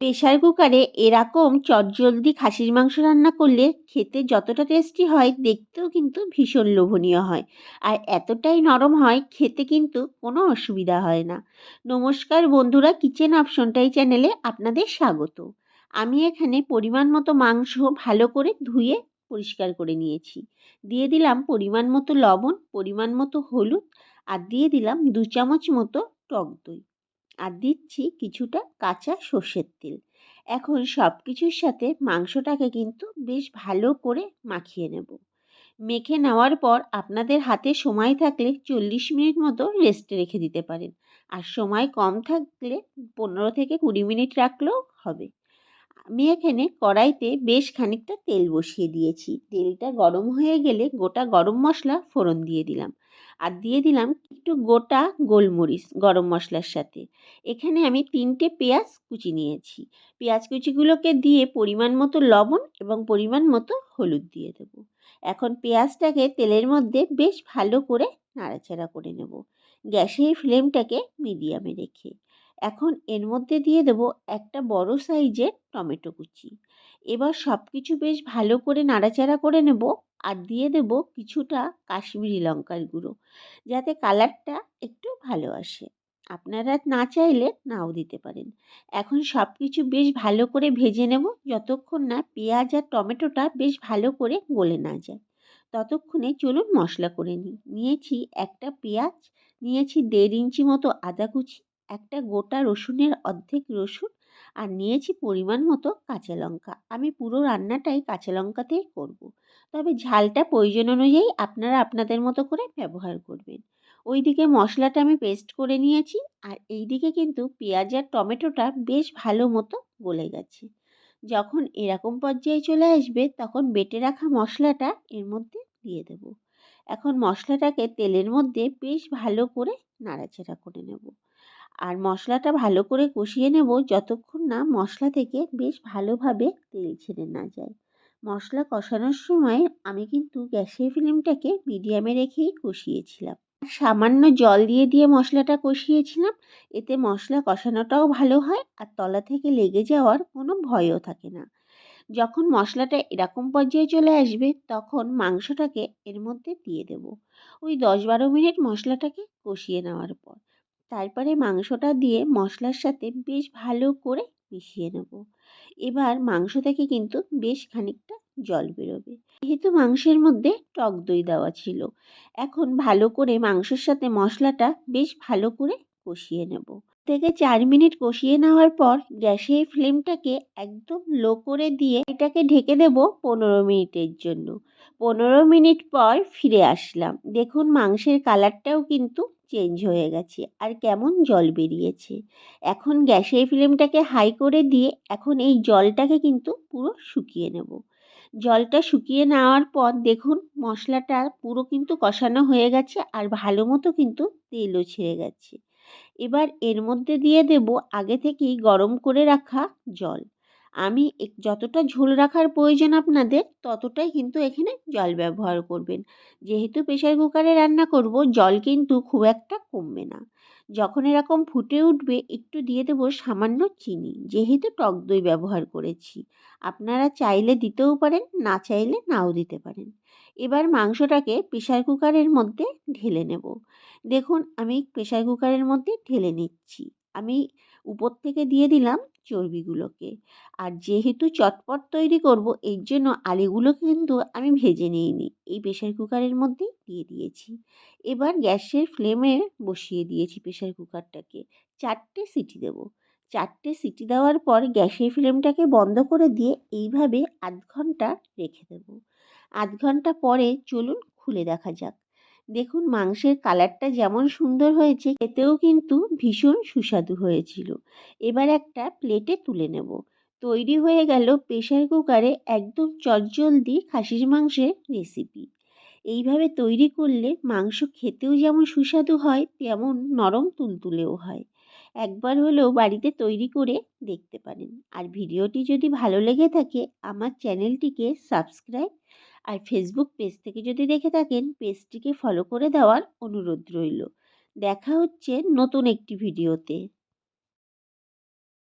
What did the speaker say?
Pressure কুকারে এরকম চটজলদি খাসির মাংস রান্না করলে খেতে যতটা টেস্টি হয় দেখতেও কিন্তু ভীষণ লোভনীয় হয়। আর এতটাই নরম হয় খেতে কিন্তু কোনো অসুবিধা হয় না। নমস্কার বন্ধুরা কিচেন অপশনটাই চ্যানেলে আপনাদের স্বাগত। আমি এখানে পরিমাণ মতো মাংস ভালো করে ধুয়ে পরিষ্কার করে নিয়েছি। দিয়ে দিলাম পরিমাণ মতো লবণ, পরিমাণ মতো হলুদ আর দিয়ে দিলাম দু চামচ মতো টক দই। আর দিচ্ছি কিছুটা কাঁচা সর্ষের তেল। এখন সব কিছুর সাথে মাংসটাকে কিন্তু বেশ ভালো করে মাখিয়ে নেব। মেখে নেওয়ার পর আপনাদের হাতে সময় থাকলে চল্লিশ মিনিট মতো রেস্টে রেখে দিতে পারেন। আর সময় কম থাকলে পনেরো থেকে কুড়ি মিনিট রাখলেও হবে। আমি এখানে কড়াইতে বেশ খানিকটা তেল বসিয়ে দিয়েছি। তেলটা গরম হয়ে গেলে গোটা গরম মশলা ফোড়ন দিয়ে দিলাম। আর দিয়ে দিলাম একটু গোটা গোলমরিচ গরম মশলার সাথে। এখানে আমি তিনটে পেঁয়াজ কুচি নিয়েছি। পেঁয়াজ কুচিগুলোকে দিয়ে পরিমাণ মতো লবণ এবং পরিমাণ মতো হলুদ দিয়ে দেব। এখন পেঁয়াজটাকে তেলের মধ্যে বেশ ভালো করে নাড়াচাড়া করে নেব। গ্যাসের ফ্লেমটাকে মিডিয়ামে রেখে। এখন এর মধ্যে দিয়ে দেব একটা বড় সাইজের টমেটো কুচি। এবার সব কিছু বেশ ভালো করে নাড়াচাড়া করে নেব আর দিয়ে দেব কিছুটা কাশ্মীরি লঙ্কার গুঁড়ো, যাতে কালারটা একটু ভালো আসে। আপনারা না চাইলে নাও দিতে পারেন। এখন সব কিছু বেশ ভালো করে ভেজে নেব যতক্ষণ না পেঁয়াজ আর টমেটোটা বেশ ভালো করে গলে না যায়। ততক্ষণে চলুন মশলা করে নিই। নিয়েছি একটা পেঁয়াজ, নিয়েছি দেড় ইঞ্চি মতো আদা কুচি একটা গোটা রসুনের অর্ধেক রসুন আর নিয়েছি পরিমাণ মতো কাঁচা লঙ্কা। আমি পুরো রান্নাটাই কাঁচা লঙ্কাতেই করব। তবে ঝালটা প্রয়োজন অনুযায়ী আপনারা আপনাদের মতো করে ব্যবহার করবেন। ওইদিকে মশলাটা আমি পেস্ট করে নিয়েছি আর এই দিকে কিন্তু পেঁয়াজ আর টমেটোটা বেশ ভালো মতো গলে গেছে। যখন এরকম পর্যায়ে চলে আসবে তখন বেটে রাখা মশলাটা এর মধ্যে দিয়ে দেব। এখন মশলাটাকে তেলের মধ্যে বেশ ভালো করে নাড়াচাড়া করে নেব। আর মশলাটা ভালো করে কষিয়ে নেব যতক্ষণ না মশলা থেকে বেশ ভালোভাবে তেল ছেড়ে না যায়। মশলা কষানোর সময় আমি কিন্তু গ্যাসের ফ্লেমটাকে মিডিয়ামে রেখেই কষিয়েছিলাম। সামান্য জল দিয়ে দিয়ে মশলাটা কষিয়েছিলাম, এতে মশলা কষানোটাও ভালো হয় আর তলা থেকে লেগে যাওয়ার কোনো ভয়ও থাকে না। যখন মশলাটা এরকম পর্যায়ে চলে আসবে, তখন মাংসটাকে এর মধ্যে দিয়ে দেব। ওই দশ বারো মিনিট মশলাটাকে কষিয়ে নেওয়ার পর। তারপরে মাংসটা দিয়ে মশলার সাথে বেশ ভালো করে মিশিয়ে নেব। এবার মাংস থেকে কিন্তু বেশ খানিকটা জল বেরোবে। যেহেতু মাংসের মধ্যে টক দই দেওয়া ছিল, এখন ভালো করে মাংসের সাথে মশলাটা বেশ ভালো করে কষিয়ে নেব। থেকে চার মিনিট কষিয়ে নেওয়ার পর গ্যাসের ফ্লেমটাকে একদম লো করে দিয়ে এটাকে ঢেকে দেব পনেরো মিনিটের জন্য। পনেরো মিনিট পর ফিরে আসলাম। দেখুন মাংসের কালারটাও কিন্তু চেঞ্জ হয়ে গেছে আর কেমন জল বেরিয়েছে। এখন গ্যাসের ফ্লেমটাকে হাই করে দিয়ে এখন এই জলটাকে কিন্তু পুরো শুকিয়ে নেব। জলটা শুকিয়ে নেওয়ার পর দেখুন মশলাটা পুরো কিন্তু কষানো হয়ে গেছে আর ভালো মতো কিন্তু তেলও ছেড়ে গেছে। এবার এর মধ্যে দিয়ে দেব আগে থেকেই গরম করে রাখা জল। আমি যতটা ঝোল রাখার প্রয়োজন আপনাদের, ততটাই কিন্তু এখানে জল ব্যবহার করবেন। যেহেতু প্রেশার কুকারে রান্না করব, জল কিন্তু খুব একটা কমবে না। যখন এরকম ফুটে উঠবে, একটু দিয়ে দেবো সামান্য চিনি। যেহেতু টক দই ব্যবহার করেছি। আপনারা চাইলে দিতেও পারেন, না চাইলে নাও দিতে পারেন। এবার মাংসটাকে প্রেশার কুকারের মধ্যে ঢেলে নেব। দেখুন, আমি প্রেশার কুকারের মধ্যে ঢেলে নিচ্ছি। আমি উপর থেকে দিয়ে দিলাম চর্বিগুলোকে। আর যেহেতু চটপট তৈরি করব, এর জন্য আলুগুলো কিন্তু আমি ভেজে নিইনি। এই প্রেশার কুকারের মধ্যেই দিয়ে দিয়েছি। এবার গ্যাসের ফ্লেমে বসিয়ে দিয়েছি প্রেশার কুকারটাকে চারটে সিটি দেব। চারটে সিটি দেওয়ার পর গ্যাসের ফ্লেমটাকে বন্ধ করে দিয়ে এইভাবে আধ ঘণ্টা রেখে দেব। আধ ঘণ্টা পরে চলুন খুলে দেখা যাক। দেখুন, মাংসের কালারটা যেমন সুন্দর হয়েছে, এতেও কিন্তু ভীষণ সুস্বাদু হয়েছিল। এবার একটা প্লেটে তুলে নেব। তৈরি হয়ে গেল প্রেশার কুকারে একদম চটজলদি খাসির মাংসের রেসিপি এইভাবে তৈরি করলে মাংস খেতেও যেমন সুস্বাদু হয়, তেমন নরম তুলতুলেও হয়। একবার হলেও বাড়িতে তৈরি করে দেখতে পারেন। আর ভিডিওটি যদি ভালো লেগে থাকে, আমার চ্যানেলটিকে সাবস্ক্রাইব আর ফেসবুক পেজ থেকে যদি দেখে থাকেন পেজটিকে ফলো করে দেওয়ার অনুরোধ রইল। দেখা হচ্ছে নতুন একটি ভিডিওতে